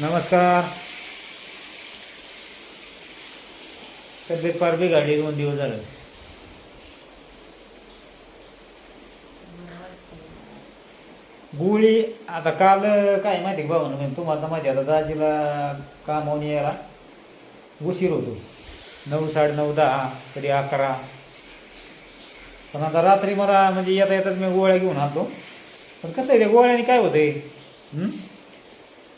नमस्कार. तब्येत फार बिघडली दोन दिवस झालं. गोळी आता काल काय माहिती भाऊ म्हणजे तुम्हाला माहिती आता दाजीला कामावून यायला उशीर होतो. नऊ साडे नऊ दहा कधी अकरा. पण आता रात्री मला म्हणजे येता येतात मी गोळ्या घेऊन आलो पण कसं आहे ते गोळ्याने काय होतंय? हं?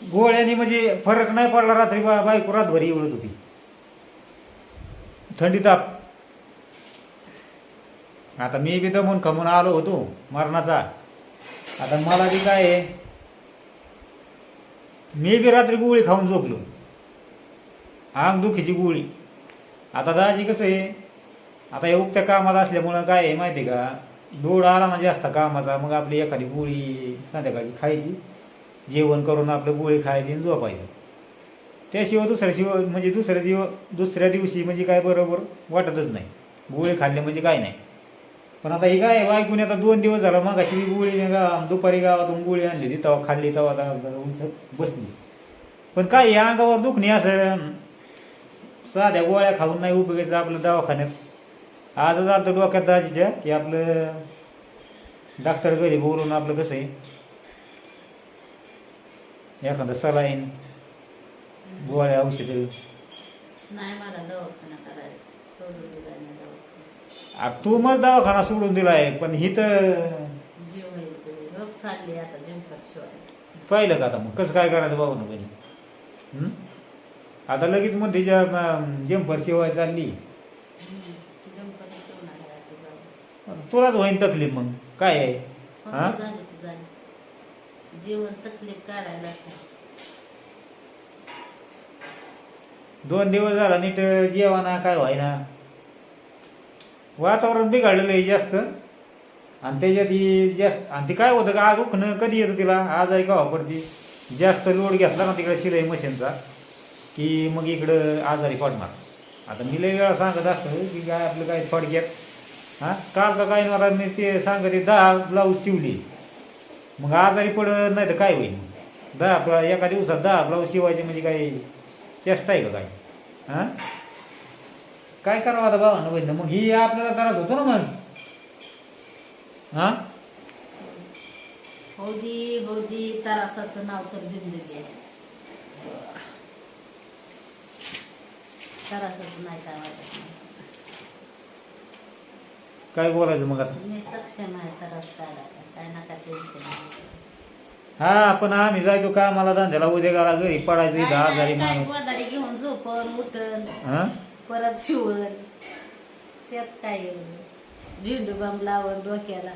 गोळ्याने म्हणजे फरक नाही पडला रात्री बा बायको रातभरी उडत होती. थंडी ताप. आता मी बी दमून खमून आलो होतो मरणाचा. आता मला बी काय आहे? मी बी रात्री गोळी खाऊन झोपलो. आंग दुखीची गोळी. आता दाजी कसं आहे? आता हे उगत्या कामाला असल्यामुळं काय आहे माहिती आहे का? लोड आला ना जास्त कामाचा मग आपली एखादी गोळी संध्याकाळची खायची. जेवण करून आपलं गोळी खायची आणि झोपायचं. त्याशिवाय दुसऱ्या शिवाय म्हणजे दुसऱ्या दिव दुसऱ्या दिवशी म्हणजे काय बरोबर वाटतच नाही. गोळी खाल्ले म्हणजे काय नाही. पण आता ही काय ऐकून आता दोन दिवस झाला मग अशी गोळी नाही का दुपारी गावातून गोळी आणली ती तेव्हा खाल्ली तेव्हा उंच बसली. पण काय या अंगावर दुखणे असं. साध्या गोळ्या खाऊन नाही उपयोगायचं आपलं दवाखान्यात. आजच आलं डोक्यात दाजीच्या की आपलं डॉक्टर घरी बोलून आपलं कसं आहे. एखादं सलाईन गोळ्या औषधं. नाही मला दवाखाना करायचा सोडून दिला नाही दवाखाना आ, तू मग दवाखाना सोडून दिलाय पण ही तर जीव आहे ते. रोग चालली आता जिंकत शिवाय. पाहिलं का आता मग? कसं काय करायचं बाबा ना हं? आता लगेच मग तिच्या जंपर शिवाय चालली. तुलाच होईन तकलीफ मग. काय आहे? हा? झाली. जीवन तकलीफ काढायला लागते. दोन दिवस झाला नीट जेवाना काय व्हायना. वातावरण बिघडलेलं आहे जास्त. आणि त्याच्यात ही जास्त आणि ती काय होतं का आज उखणं कधी येतं तिला? आजारी का पडते? जास्त लोड घेतला ना तिकडे शिलाई मशीनचा? की मग इकडं आजारी पडणार. आता मी लय वेळा सांगत असतो की काय आपलं काय थोडक्यात हां? काल का काय मला मी ते सांगते दहा ब्लाऊज शिवली. मग आजारी पडत नाही तर काय होईल? दहा ब्ला- एका दिवसात दहा ब्लाऊज शिवायचे म्हणजे काय चेष्टा आहे का काय? हां? काय करावं आता बाबा बहिण मग ही आपल्याला त्रास होतो ना मग. हां? हौदी बौदी तरासाचं नाव तर जिंदगी आहे. तरासाचं नाही काय वाटत. काय बोलायचं मग आता? मी सक्षम आहे तरास काढायला काय नका टेन्शन नाही. हा पण आम्ही जायचो कामाला धंद्याला उद्या गाला घरी पडायचं काय नाही, काय माणूस. गोदाडी घेऊन हां? परत शिवण. त्यात काय झेंडू बाम लावण डोक्याला.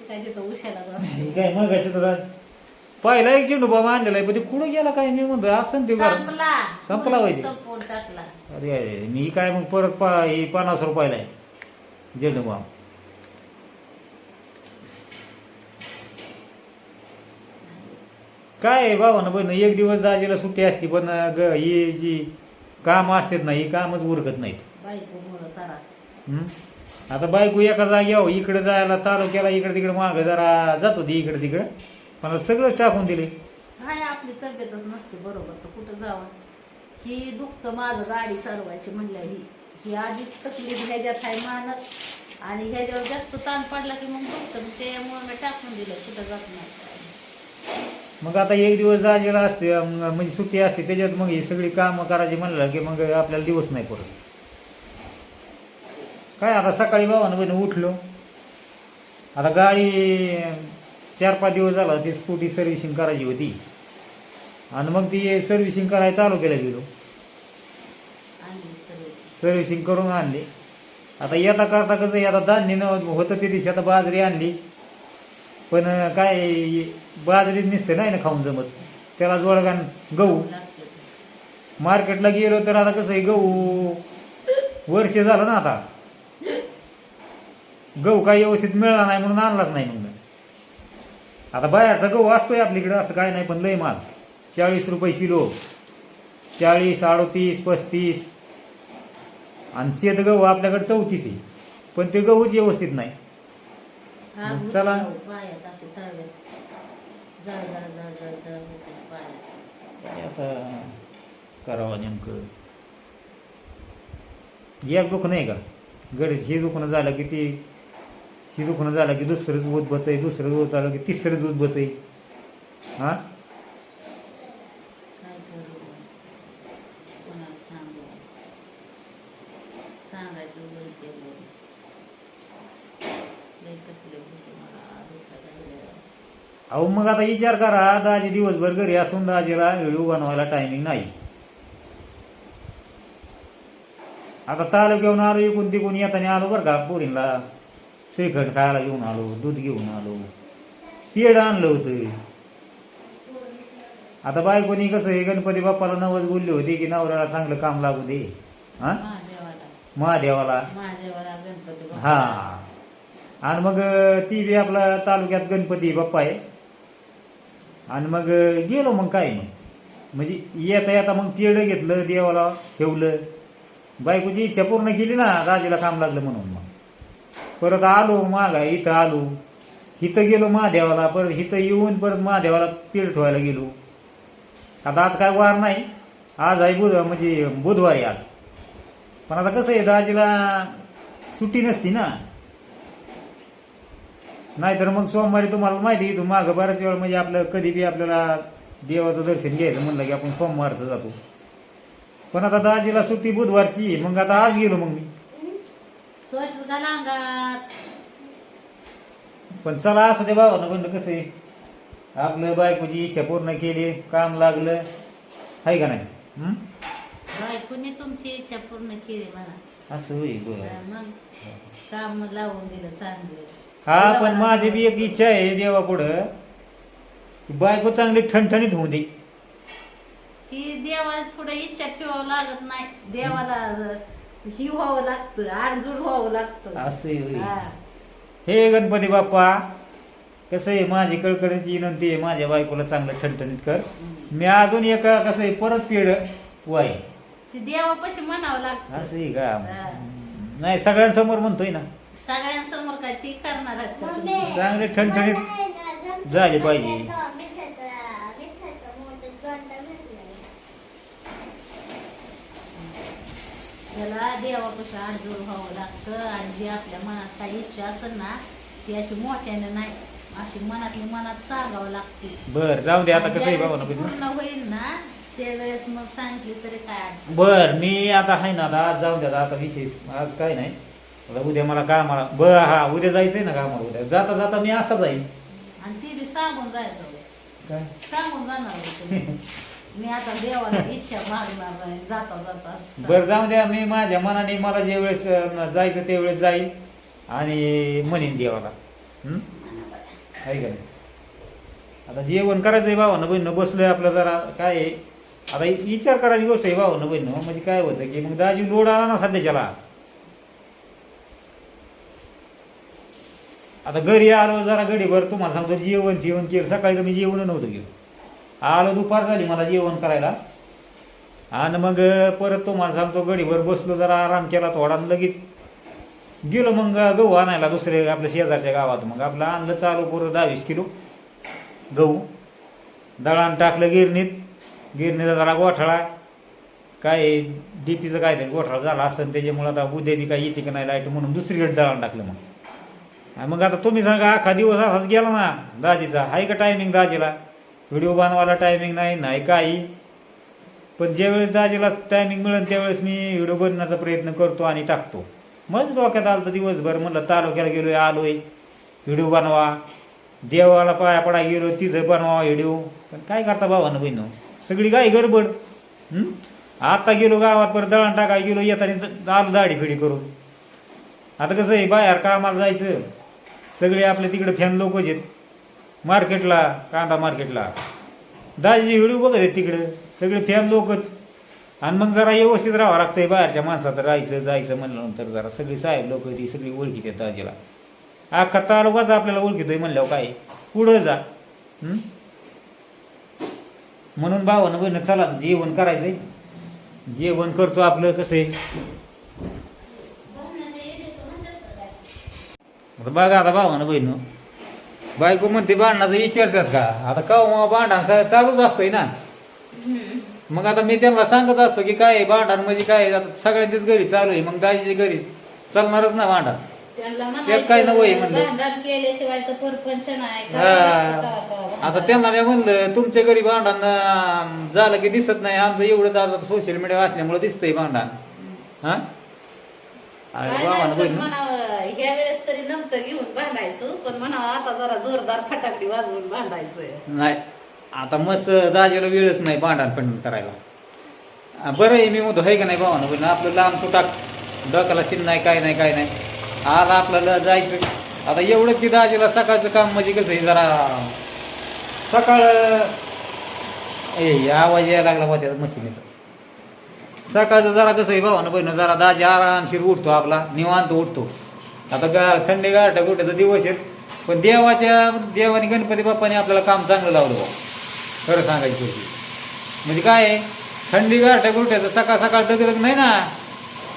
ते काय तिथं उशाला हे काय मग तुला पहिला एक चेंडू बाबा आणलेला आहे पण ते कुठं गेला काय मी म्हणतो असं ते. संपला. संपला. संपवून टाकला. अरे अरे मी काय मग परत पा ही पन्नास रुपयाला आहे बाम. काय आहे बाबा ना बहिण एक दिवस दाजीला सुट्टी असते पण ग ही जी काम असतात ना ही कामच उरकत नाहीत. तरास. हं? आता बायको एका जाग्यावर इकडे जायला तालुक्याला इकडे तिकडे मागं जरा जात होती इकडे तिकडे पण आता सगळंच टाकून दिले. हाय आपली तब्येतच नसते बरोबर तर कुठं जावं? ही दुखतं माझं गाडी चालवायची म्हणल्या ही ही आधीच तकलीफ ह्याच्यात आहे मानत आणि ह्याच्यावर जास्त ताण पडला की मग दुखतं त्यामुळे मी टाकून दिलं कुठं जात नाही. काय. मग आता एक दिवस दाजीला असते म्हणजे सुट्टी असते त्याच्यात मग ही सगळी कामं करायची म्हणलं की मग आपल्याला दिवस नाही पडत. काय आता सकाळी बाबानं बहिण उठलो. आता गाडी चार पाच दिवस झाला ती स्कूटी सर्व्हिसिंग करायची होती. आणि मग ती सर्व्हिसिंग करायला चालू केलं गेलो. सर्व्हिसिंग. करून आणली. आता येता करता कसं आता धान्य न होतं ते दिवशी आता बाजरी आणली. पण काय बाजरी निसतं नाही ना खाऊन जमत. त्याला जोडगान गहू. मार्केटला गेलो तर आता कसं आहे गहू वर्ष झालं ना आता. गहू काही व्यवस्थित मिळाला नाही म्हणून आणलाच नाही मग आता बाहेरचा गहू असतोय आपल्याकडे असं काय नाही पण लय माल चाळीस रुपये किलो. चाळीस अडतीस पस्तीस. आणि शेत गहू आपल्याकडे चौतीस आहे. पण ते गहूच व्यवस्थित नाही. मग चला. पायात असे तळव्यात. जळ जळ जळ जळ जळ होते पायात काय आता करावं नेमकं. एक दुखणं आहे का? गडीत हे दुखणं झालं की ती ही दुखणं झालं की दुसरंच उद्भत आहे दुसरं उत आलं की तिसरंच उद्भत आहे. हा काय करू कोणाला सांगू सांगायचं बोलते बोल लई तकलीफ होते मला दुखायला लागल्यावर. अहो मग आता विचार करा दाजी दिवसभर घरी असून दाजीला व्हिडिओ बनवायला टायमिंग नाही. आता तालुक्याहून आलो इकून तिकून येताना आलो बरं का पोरींला. श्रीखंड खायला घेऊन आलो दूध घेऊन आलो. पेड आणलं होतं. आता बायकोनी कसं आहे गणपती बाप्पाला नवस बोलले होते की नवऱ्याला चांगलं काम लागू दे. हा? महादेवाला. हा. आणि मग ती बी आपला तालुक्यात गणपती बाप्पा आहे. आणि मग गेलो मग काय मग? म्हणजे येता येता मग पेड घेतलं देवाला ठेवलं. बायकोची इच्छा पूर्ण केली ना राजेला काम लागलं म्हणून मग. परत आलो मागा इथं आलो. इथं गेलो महादेवाला परत इथं येऊन परत महादेवाला पेड ठेवायला गेलो. आता आज काय वार नाही. आज आहे बुध म्हणजे बुधवारी आज. पण आता कसं आहे दाजीला सुट्टी नसती ना. नाहीतर मग सोमवारी तुम्हाला माहिती इथून मागं बऱ्याच वेळा म्हणजे आपलं कधी बी आपल्याला देवाचं दर्शन घ्यायचं म्हणलं की आपण सोमवारचं जातो. पण आता दाजीला सुट्टी बुधवारची मग आता आज गेलो मग मी. स्वेटर घाला अंगात. पण चला असं ते भावानं म्हणलं कसं आहे आपलं बायकोची इच्छा पूर्ण केली काम लागलं आहे का नाही? हं? बायकोने तुमची इच्छा पूर्ण केली म्हणा. असं होईल बरं. मग काम लावून दिलं चांगलं. हा पण माझी बी एक इच्छा आहे देवा पुढं. बायको चांगली ठणठणीत होऊ दे. ती देवाला पुढे इच्छा ठेवावं लागत नाही. देवाला ही व्हावं लागतं आडजूड व्हावं लागतं. असं हा. हे गणपती बाप्पा कसं आहे माझी कळकळीची विनंती आहे माझ्या बायकोला चांगलं ठणठणीत कर. मी अजून एका कसं आहे परत पेड वाय. ती देवापाशी म्हणावं लागतं. असं आहे का? हा. नाही सगळ्यांसमोर म्हणतोय ना. सगळ्यांसमोर काय ती करणार? चांगले ठणठणीत झाली पाहिजे. त्याला देवापाशी आडजोड व्हावं लागतं आणि जी आपल्या मनात काही इच्छा असेल ना ती अशी मोठ्याने नाही अशी मनातली मनात सांगावं लागते. बर जाऊ दे आता कसं आहे बाबा नको पूर्ण होईल ना त्यावेळेस मग सांगितली तरी काय अडचण बर मी आता आहे ना आता आज जाऊ द्या आता विशेष आज काय नाही. आता उद्या मला कामाला बर हा उद्या जायचंय ना कामाला उद्या. जाता जाता मी असा जाईन. आणि ती बी सांगून जायचं. काय? सांगून जाणार आहे तुम्ही. मी आता देवाला इच्छा मागणार नाही जाता जाता. बर जाऊ द्या. मी माझ्या मनाने मला जे वेळेस अं, जायचं ते वेळेस जाईल आणि म्हणेन देवाला. हं? आहे का नाही? आता जेवण करायचंय भावानं बहिणं बसलोय आपलं जरा. काय आहे? आता इ- विचार करायची गोष्ट आहे भावानं बहिणं. म्हणजे काय होतं की मग दाजी लोड आला ना सध्याच्याला. आता घरी आलो जरा गडीभर तुम्हाला सांगतो जेवण जेवण केलं. सकाळी तर मी जेवण नव्हतं गेलो आलो दुपार झाली मला जेवण करायला. आणि मग परत तुम्हाला सांगतो गडीभर बसलो जरा आराम केला थोडा लगेच गेलो मग गहू आणायला दुसरे आपल्या शेजारच्या गावात. मग आपलं आणलं चालू पुरं दहावीस किलो गहू. दळण टाकलं गिरणीत. गिरणीचा जरा गोठाळा. काय डीपीचं काय ते गोठाळा झाला असं त्याच्यामुळे आता उद्या बी काय येते का नाही लाइट म्हणून दुसरीकडे दळान टाकलं मग. मग आता तुम्ही सांगा अख्खा दिवस असाच गेला ना दाजीचा? आहे का टायमिंग दाजीला? व्हिडिओ बनवायला टायमिंग नाही नाही काही. पण ज्यावेळेस दाजीला टायमिंग मिळेल त्यावेळेस मी व्हिडिओ बनवण्याचा प्रयत्न करतो आणि टाकतो. मग डोक्यात आलं तर दिवसभर म्हणलं तालुक्याला गेलोय आलोय. व्हिडिओ बनवा. देवाला पाया पडा गेलो तिथं बनवा व्हिडिओ पण काय करता भावानं बहिणं सगळी काय गडबड. आता गेलो गावात परत दळण टाकाय गेलो येताना आलो दाढी फिडी करून. आता कसं आहे बाहेर कामाला जायचं. सगळे आपले तिकडे फॅन लोक आहेत. मार्केटला कांदा मार्केटला. दाजीचे व्हिडिओ बघत आहेत तिकडे. सगळे फॅन लोकच. आणि मग जरा व्यवस्थित राहावं लागतंय बाहेरच्या माणसात राहायचं जायचं म्हणल्यानंतर जरा सगळी साहेब लोक ती सगळी ओळखीत आहेत दाजीला. अख्खा तालुकाच आपल्याला ओळखीतोय म्हणल्यावर काय? पुढं जा. म्हणून भावानं बहिणं चला जेवण करायचंय. जेवण करतो आपलं कसं आहे? आता बघा आता भावानं बहिण. बायको म्हणते भांडणाचं विचारतात का? आता का भांडण चालूच असतंय ना. मग आता मी त्यांना सांगत असतो की काय भांडण म्हणजे काय आता सगळ्यांच्याच घरी चालू आहे मग दाजीच्या घरी चालणारच ना भांडण? त्यात काय नवं आहे म्हणलं? हा. आता त्यांना मी म्हणलं तुमच्या घरी भांडण झालं की दिसत नाही आमचं एवढं सोशल मीडिया असल्यामुळे दिसतंय भांडण. हा? अरे वा, बहिणी. ह्या वेळेस तरी नंतर घेऊन भांडायचो पण म्हणावं आता जरा जोरदार फटाकडी वाजवून भांडायचंय. नाही आता मस्त दाजीला वेळच नाही भांडण पण करायला. आ, बरं आहे मी म्हणतो आहे का नाही भावानं? पण आपलं लांब तुटाक डोक्याला शिन नाही काय नाही काय नाही. आज आपल्याला जायचं. आता एवढं की दाजीला सकाळचं काम म्हणजे कसं आहे जरा सकाळ ए आवाज यायला लागला बा त्याचा मशिनीचा. सकाळचं जरा कसं आहे भावानं बहिणं जरा दाजी आरामशीर उठतो आपला निवांत उठतो. आता गा थंडी गारठा गोट्याचा दिवस आहे पण देवाच्या देवाने गणपती बाप्पाने आपल्याला काम चांगलं लावलं बा. खरं सांगायची गोष्टी. म्हणजे काय आहे थंडी गारठा गोट्याचं सकाळ सकाळ दगदग नाही ना.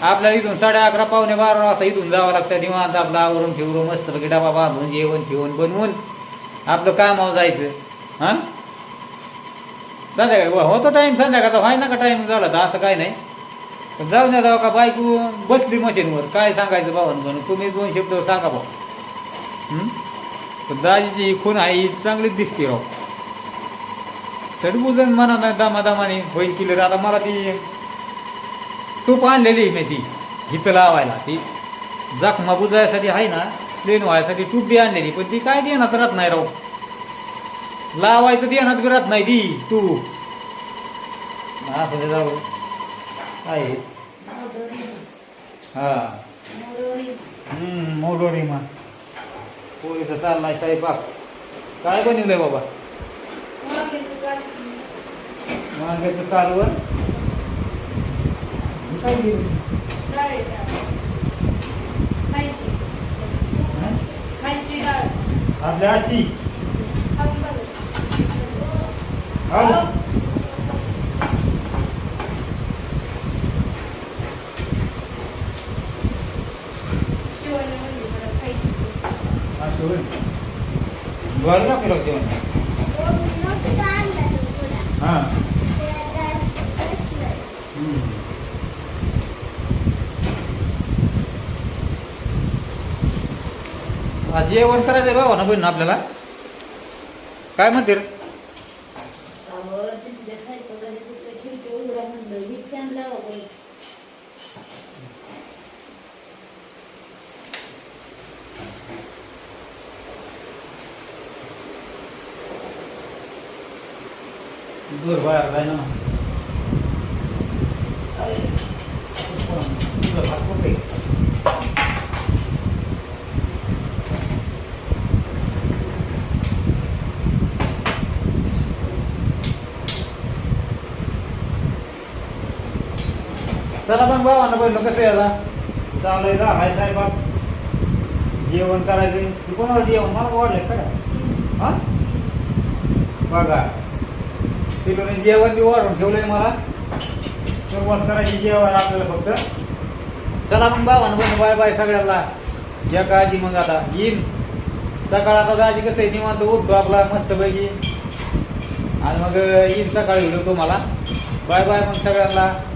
आपल्याला इथून साडे अकरा पावणे बारा वाजता इथून जावं लागतं निवांत आपलं आवरून ठेवून मस्त डबा बांधून जेवण ठेवून बनवून आपलं कामावर जायचं. हां? संध्याकाळी होतो टाईम संध्याकाळचा व्हाय ना का टाईम झाला तर असं काय नाही. पण जाऊ द्या जाऊ का बायको बसली मशीनवर. काय सांगायचं भावन म्हणून? तुम्ही दोन शब्द सांगा भाऊ. दाजीची ही खून आहे ही चांगलीच दिसते राव. चढबुजन म्हणा ना दामादामाने होईल किलर आता मला ती तूप आणलेली मी ती. हिथं लावायला. ती जखमा बुजायसाठी आहे ना प्लेन व्हायसाठी टूप बी आणलेली. पण ती काय देणार राहत नाही राव. लावायचं देण्यात बी राहत नाही ती तू. असं ते जाऊ. काय हा? मोडोरी मा पोरीचा चाललाय स्वयंपाक. काय बनवलंय बाबा? वांग्याचं कालवण काय केलं? हं? आपल्या आशी हो असं होय. बरं लागतं जेवण हां हम्म. आज जेवण करायचं भावा ना बहीण आपल्याला काय म्हणते रे? ही. दूर बाहेर जाय ना तुझं भात कुठे? चला मग बाबा ना पहिलं कसं आहे आता? चालू आहे हाय साहेब जेवण करायचं तू कोणाला जेवण? मला वाढलं काय हा? बघा. तिकडून जेवण बी वाढून ठेवलंय मला. सुरुवात करायची जेवण आपल्याला फक्त. चला मग बाबा ना बाय बाय सगळ्यांना. या काळजी मग आता. येईन. सकाळ आता दाजी कसं आहे? निवांत उठतो आपला मस्तपैकी. आणि मग येईन सकाळी भेटू तुम्हाला. बाय बाय मग सगळ्यांना.